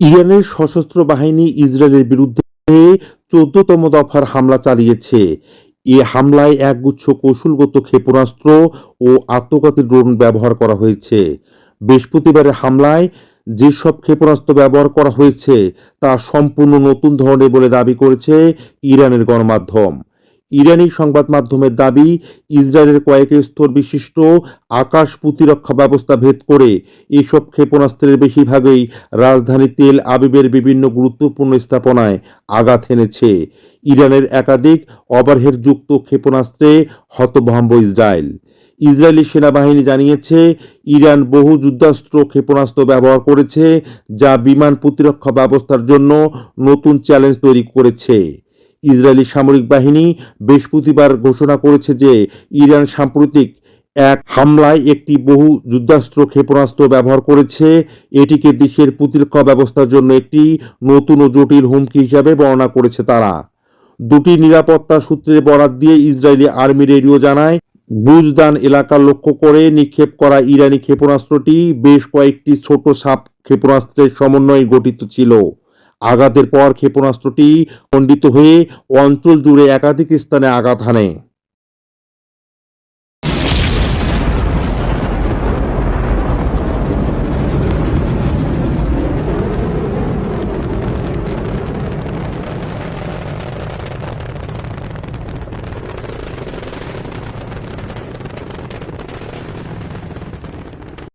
ইরানের সশস্ত্র বাহিনী ইসরায়েলের বিরুদ্ধে চোদ্দতম দফার হামলা চালিয়েছে। এ হামলায় একগুচ্ছ কৌশলগত ক্ষেপণাস্ত্র ও আত্মঘাতী ড্রোন ব্যবহার করা হয়েছে। বৃহস্পতিবারের হামলায় যেসব ক্ষেপণাস্ত্র ব্যবহার করা হয়েছে, তা সম্পূর্ণ নতুন ধরনের বলে দাবি করেছে ইরানের গণমাধ্যম। ইরানি সংবাদ মাধ্যমের দাবি, ইসরায়েলের কয়েক স্তর বিশিষ্ট আকাশ প্রতিরক্ষা ব্যবস্থা ভেদ করে এসব ক্ষেপণাস্ত্রের বেশিরভাগই রাজধানী তেল আবিবের বিভিন্ন গুরুত্বপূর্ণ স্থাপনায় আঘাত এনেছে। ইরানের একাধিক ওভারহেডযুক্ত ক্ষেপণাস্ত্রে হতভম্ব ইসরায়েল। ইসরায়েলি সেনাবাহিনী জানিয়েছে, ইরান বহু যুদ্ধাস্ত্র ক্ষেপণাস্ত্র ব্যবহার করেছে, যা বিমান প্রতিরক্ষা ব্যবস্থার জন্য নতুন চ্যালেঞ্জ তৈরি করেছে। ইসরায়েলি সামরিক বাহিনী বৃহস্পতিবার ঘোষণা করেছে যে ইরান সাম্প্রতিক এক হামলায় একটি বহু যুদ্ধাস্ত্র ক্ষেপণাস্ত্র ব্যবহার করেছে। এটিকে দেশের প্রতিরক্ষা ব্যবস্থার জন্য একটি নতুন ও জটিল হুমকি হিসাবে বর্ণনা করেছে তারা। দুটি নিরাপত্তা সূত্রের বরাত দিয়ে ইসরায়েলি আর্মি রেডিও জানায় বুজদান এলাকা লক্ষ্য করে নিক্ষেপ করা ইরানি ক্ষেপণাস্ত্রটি বেশ কয়েকটি ছোট সাপ ক্ষেপণাস্ত্রের সমন্বয়ে গঠিত ছিল। আঘাতের পর ক্ষেপণাস্ত্রটি খণ্ডিত হয়ে অঞ্চল জুড়ে একাধিক স্থানে আঘাত হানে।